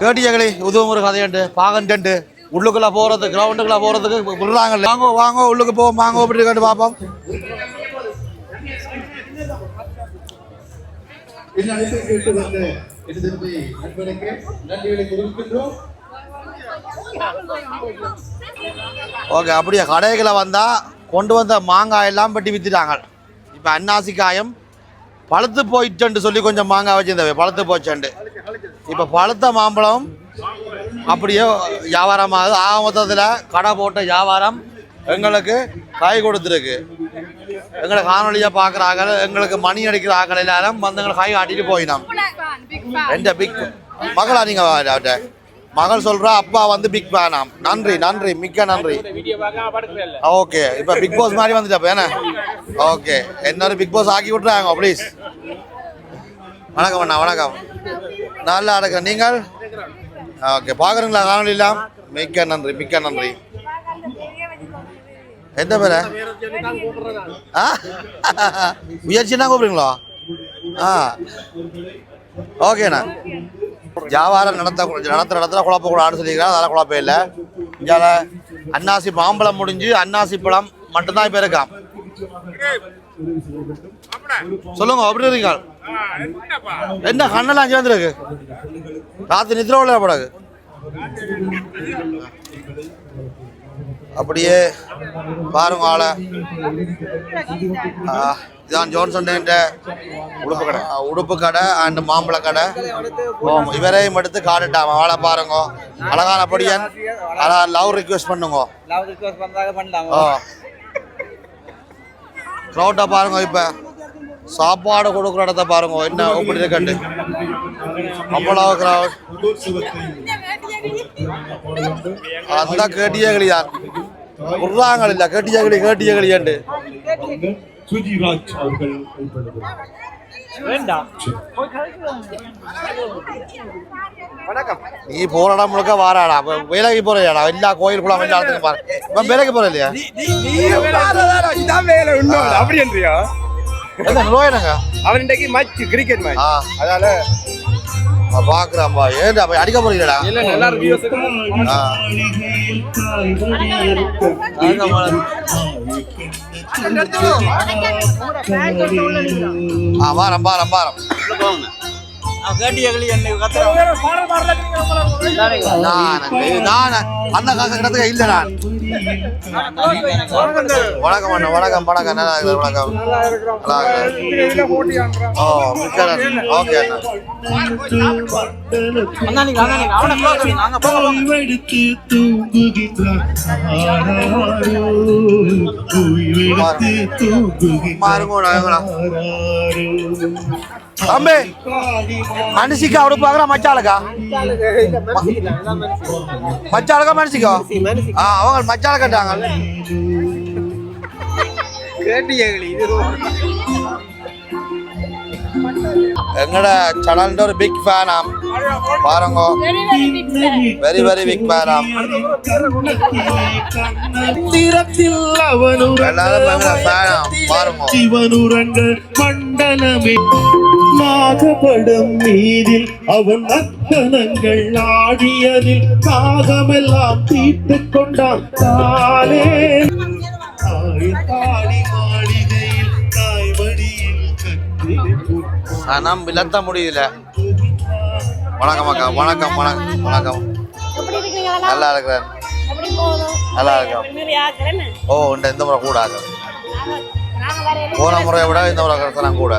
கேட்டியங்களே உதவும் ஒரு கதையுண்டு. பாகன்ட்டு உள்ளுக்குள்ள போறது கிரவுண்டுக்குள்ள போறதுக்கு விடுறாங்க வாங்க வாங்க உள்ளுக்கு போவோம் வாங்க அப்படி பார்ப்போம் கேட்டு தெரிவிக்கின்றோம். ஓகே அப்படியே? கடைகளை வந்தால் கொண்டு வந்த மாங்காய் எல்லாம் பட்டி வித்துட்டாங்க. இப்போ அன்னாசி காயம் பழுத்து போயிட்டுன்னு சொல்லி கொஞ்சம் மாங்காய் வச்சிருந்தவை பழுத்து போச்சுண்டு. இப்போ பழுத்த மாம்பழம் அப்படியே வியாபாரமாகுது. ஆக மொத்தத்தில் கடை போட்ட வியாபாரம் எங்களுக்கு கை கொடுத்துருக்கு. எங்களை காணொலியாக பார்க்குறாங்க எங்களுக்கு மணி அடிக்கிற ஆக்கள் எல்லாரும் வந்து எங்களை கை காட்டிட்டு போயினோம். எந்த பிக் மகளா நீங்கள் மகள் சொல்கிறா அப்பா வந்து பிக் ஃபேனாம் நன்றி நன்றி மிக்க நன்றி. ஓகே இப்போ பிக் பாஸ் மாதிரி வந்துட்டப்ப ஏன்னா ஓகே இன்னொரு பிக் பாஸ் ஆக்கி விட்றாங்க ப்ளீஸ் வணக்கம் அண்ணா வணக்கம். நல்லா அடக்கம் நீங்கள்? ஓகே பார்க்குறீங்களா காணொலிலாம் மிக்க நன்றி மிக்க நன்றி. எந்த பேர்? ஆ? முயற்சினா கூப்பிடுங்களா ஆ. ஓகேண்ணா. வியாபாரம் நடத்த நடத்த குழப்ப கூடாதுன்னு சொல்லியிருக்காங்க அதெல்லாம் குழப்பம் இல்லை. இங்கே அன்னாசி மாம்பழம் முடிஞ்சு அன்னாசி பழம் மட்டும்தான் இப்போ இருக்கான் சொல்லுங்க அப்படி இருக்கீங்க? என்ன கண்ணெல்லாம் சேர்ந்துருக்கு ராத்திரி நித்திர உள்ள படாது. அப்படியே பாருங்க ஆளை. இதான் ஜோன்சன் உடுப்பு கடை. உடுப்பு கடை அண்ட் மாம்பழ கடை. இவரையும் எடுத்து காட்டுட்டாம வாழை பாருங்க. அழகான படியன். லவ் ரிக்வெஸ்ட் பண்ணுங்க. லவ் ரிக்வஸ்ட் பண்றாங்க பண்ணலாம் ஓ க்ரௌட்டை பாருங்க இப்ப. சாப்பாடு கொடுக்குற இடத்த பாருங்க என்ன இப்படி இருக்கண்டு அவ்வளவு அந்த கேட்டிய கிளியான் குர்றாங்கள் இல்ல கேட்டிய கிளி கேட்டிய கிளியாண்டு சுஜிராஜ் அவர்கள் நீ போற இடம் முழுக்க வாராடா அப்ப வேலைக்கு போறியாடா எல்லா கோயில் குளம் எல்லா இடத்துக்கும் பாரு இப்ப வேலைக்கு போற இல்லையா அப்படி என்றியா நோயனுங்க அவன் இன்றைக்கு மேட்ச் கிரிக்கெட் மேட்ச் ஆ. அதால பாக்குறான்பா ஏன்டா போய் அடிக்க போறீங்கடா இல்ல நல்லா இருக்கு ஆ. வாரம் வாரம் வாரம் நான் அந்த காசு கிடத்துக்கு இல்ல நான். வணக்கம் அண்ணா வணக்கம் வணக்கம். நல்லா இருக்குது வணக்கம். நல்லா இருக்குது ஓ மிக்க நன்றி ஓகே அண்ணா. அண்ணா நீங்க மனுஷிக்கா அப்படி பாக்குறா மச்சாளுக்கா? மச்சாளுக்கா மனுஷிக்கா? ஆ அவங்க மச்சாள கேட்டாங்க. எங்கட ஒரு பிக் ஃபேனாம் பாருங்க. வெரி வெரி பிக் ஃபேனாம் திரத்தில் அவனுரங்க எல்லாரும் பாருங்க. மண்டலமே. நாகப்படம் மீதில் அவன் நர்த்தனங்கள் ஆடியதில் காகமெல்லாம் தீட்டுக் கொண்டான். தானே? மாளிகையில் தாய்மடியில் கட்டில் சனம் விளத்த முடியல. வணக்கம் அக்கா வணக்கம் வணக்கம் வணக்கம். எப்படி இருக்கீங்க? நல்லா? போகுது? நல்லா இருக்கோம். ஓ இந்த இந்த முறை வர எதுவும் போன முறையை விட இந்த முறை கூட.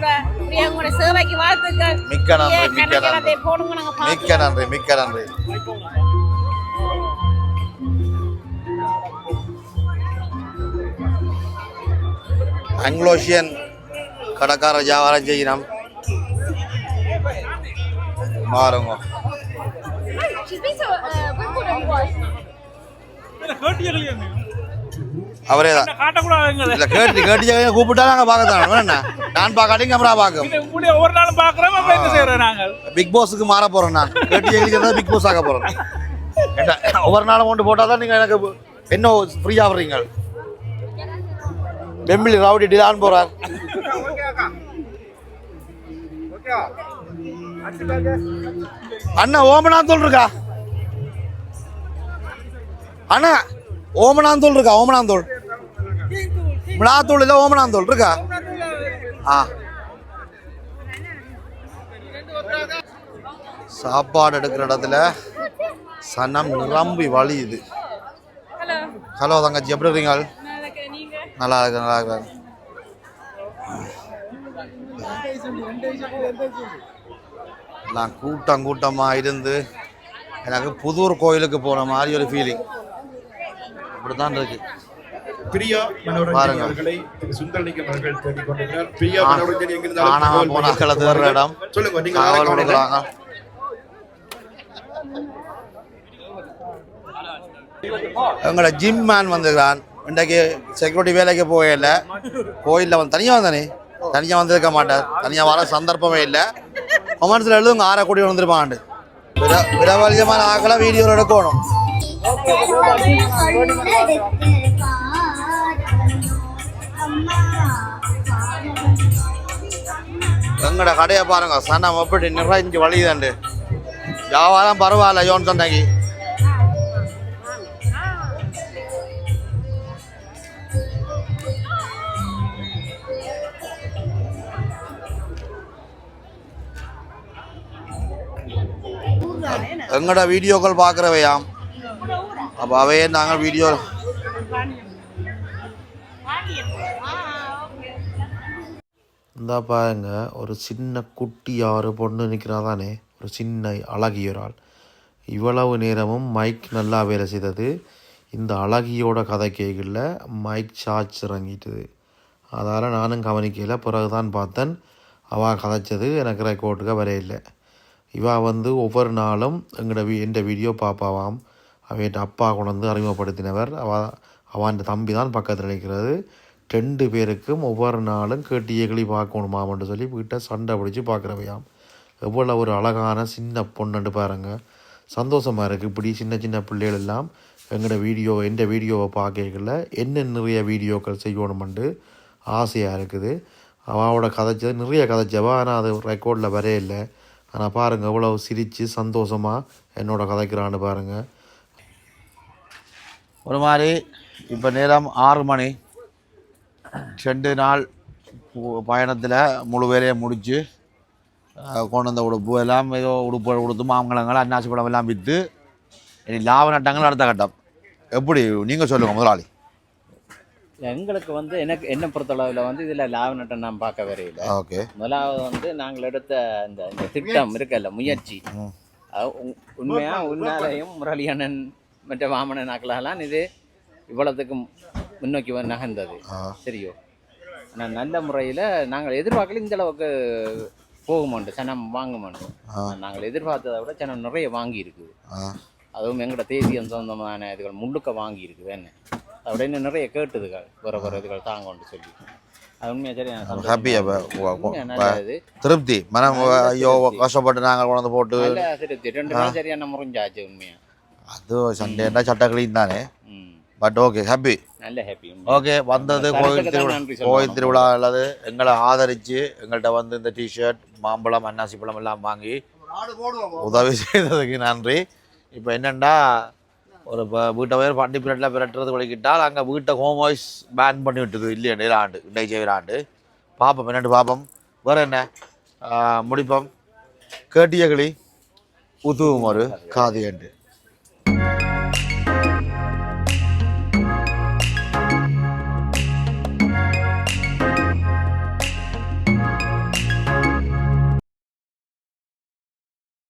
கூட இப்படியே உங்களோட சேவைக்கு வாழ்த்துக்கள். மிக்க நன்றி, மிக்க நன்றி. மிக்க நன்றி மிக்க நன்றி. ஆங்கிலோஷியன் கடைக்கார வியாபாரம் செய்யணும் She's அவரே தான். இல்ல கேட்டு கேட்டு கூப்பிட்டா நாங்க பார்க்க என்ன? நான் பார்க்காட்டி கேமரா பார்க்கும். ஒரு நாள் அப்ப என்ன நாங்கள் பிக் பாஸுக்கு மாற போறேன் நான். கேட்டு எங்களுக்கு பிக் பாஸ் ஆக ஏண்டா, ஒவ்வொரு நாளும் கொண்டு போட்டால் தான் நீங்கள் எனக்கு என்ன ஃப்ரீ ஆகுறீங்க பெம்பிளி ரவுடி டிலான் போறார். அண்ணா ஓமனாந்தூள் இருக்கா? அண்ணா ஓமனாந்தூள் இருக்கா? ஓமனாந்தூள் மிளகாத்தூள் இல்லை ஓமனாந்தூள் இருக்கா? ஆ. சாப்பாடு எடுக்கிற இடத்துல சனம் நிரம்பி வழியுது. ஹலோ. தங்கச்சி எப்படி இருக்கீங்க? நல்லா இருக்கு நல்லா இருக்கு நான் கூட்டம் கூட்டமாக இருந்து எனக்கு புதூர் கோயிலுக்கு போன மாதிரி ஒரு ஃபீலிங் அப்படித்தான் இருக்கு. பிரியா. மனோரஞ்சன் அவர்களை திரு சுந்தரலிங்கம் அவர்கள் தேடிக் கொண்டிருக்கிறார் பிரியா மனோரஞ்சன் எங்கிருந்தாலும் காணாம தகவல் போன மையத்துக்கு ஆட்களை தேடுற வாருங்கள். இடம். சொல்லுங்க நீங்க எங்களோட ஜிம் மேன் வந்துக்கிறான் இன்றைக்கு செக்யூரிட்டி வேலைக்கு போகல கோயிலில் வந்து தனியாக வந்தானே தனியாக வந்திருக்க மாட்டார். தனியாக வர சந்தர்ப்பமே இல்லை. கொமெண்ட்ஸில் எழுதுங்க ஆற கூடி வந்துருப்பாண்டு விர விரவலியமான ஆக்களை வீடியோவில் எடுக்கணும். எங்கட கடையை பாருங்க சனம் எப்படி நிறைஞ்சு வழியுதாண்டு. வியாபாரம் பரவாயில்ல யோன் சந்தைக்கு எங்கட வீடியோக்கள் பார்க்குறவையாம்? அப்போ அவையே நாங்கள் வீடியோ இந்த பாருங்க ஒரு சின்ன குட்டி ஆறு பொண்ணு நிற்கிறா தானே ஒரு சின்ன அழகிய ஒரு ஆள் இவ்வளவு நேரமும் மைக் நல்லா வேலை செய்தது. இந்த அழகியோட கதை கேட்கல மைக் சார்ஜ் இறங்கிட்டுது. அதால் நானும் கவனிக்கல பிறகு தான் பார்த்தேன். அவள் கதைச்சது எனக்கு ரெக்கார்டுக்கு வரையில்லை இவா வந்து ஒவ்வொரு நாளும் எங்களோட வீ எந்த வீடியோ பார்ப்பாவாம் அவையிட்ட அப்பா கொண்டு வந்து அறிமுகப்படுத்தினவர். அவ அவன் தம்பி தான் பக்கத்தில் நிற்கிறது ரெண்டு பேருக்கும் ஒவ்வொரு நாளும் கேட்டு ஏகளி பார்க்கணுமாமன்னு சொல்லி வீட்டை சண்டை பிடிச்சி பார்க்குறவையாம். எவ்வளோ ஒரு அழகான சின்ன பொண்ணுண்டு பாருங்க. சந்தோஷமாக இருக்குது இப்படி சின்ன சின்ன பிள்ளைகள் எல்லாம் எங்களோட வீடியோ எந்த வீடியோவை பார்க்கல என்ன நிறைய வீடியோக்கள் செய்யணுமெண்டு ஆசையாக இருக்குது. அவளோட கதைச்சது நிறைய கதைச்சவா ஆனால் அது ரெக்கார்டில் வரையில்லை ஆனால் பாருங்கள் எவ்வளோ சிரித்து சந்தோஷமாக என்னோட கதைக்கிறான்னு பாருங்கள் ஒரு மாதிரி இப்போ நேரம் ஆறு மணி. ரெண்டு நாள் பயணத்தில் முழு வேலையை முடித்து கொண்டு வந்த உடுப்பு எல்லாம் ஏதோ உடுப்பு கொடுத்து மாம்பழங்கள் அன்னாசி பழம் எல்லாம் விற்று இனி லாப நட்டங்கள் அடுத்த கட்டம். எப்படி? நீங்கள் சொல்லுங்கள் முதலாளி. எங்களுக்கு வந்து எனக்கு என்ன பொறுத்தளவில் வந்து இதில் லாப நட்டம் நான் பார்க்க வரையில. ஓகே. முதலாவது வந்து நாங்கள் எடுத்த இந்த இந்த திட்டம் இருக்குல்ல முயற்சி. ம். அது உண்- உண்மையா உண்மையாலையும் முரளியண்ணன் மற்ற வாமனன் ஆக்களாலாம் இது இவ்வளவுக்கு முன்னோக்கி நகர்ந்தது. சரியோ. ஆனால் நல்ல முறையில் நாங்கள் எதிர்பார்க்கல இந்த அளவுக்கு போகுமாண்டு சனம் வாங்குமாண்டு ஆ. நாங்கள் எதிர்பார்த்ததை விட சனம் நிறைய வாங்கி இருக்குது அதுவும் எங்களோட தேசியம் சொந்தமான இதுகள் முழுக்க வாங்கி இருக்குது என்ன அதோட இன்னும் நிறைய கேட்டுதுகள் வர வர இதுகள் தாங்கன்னு சொல்லி. அது உண்மையா சரி திருப்தி. மனம் ஐயோ கஷ்டப்பட்டு நாங்கள் கொண்டு போட்டு. திருப்தி. ரெண்டு நாள் சரியான முறிஞ்சாச்சு உண்மையா. அது சண்டேன்னா சட்ட கிளீன் தானே. பட் ஓகே ஹாப்பி நல்ல ஹாப்பி ஓகே வந்தது கோயில் திருவிழா. கோயில் திருவிழா அல்லது எங்களை ஆதரித்து எங்கள்கிட்ட வந்து இந்த டிஷர்ட் மாம்பழம் அன்னாசி பழம் எல்லாம் வாங்கி உதவி செய்ததுக்கு நன்றி இப்போ என்னென்னா ஒரு இப்போ வீட்டை போய் பண்டி பீரியடில் பிரட்டுறது வலிக்கிட்டால் அங்கே வீட்டை ஹோம் வாய்ஸ் பேன் பண்ணி விட்டுது இல்லையா இராண்டு இண்டை செய்கிறாண்டு பார்ப்போம் என்னென்னு பார்ப்போம் வேறு என்ன முடிப்போம் கேட்டிய கிளி உதுவும் ஒரு காது என்று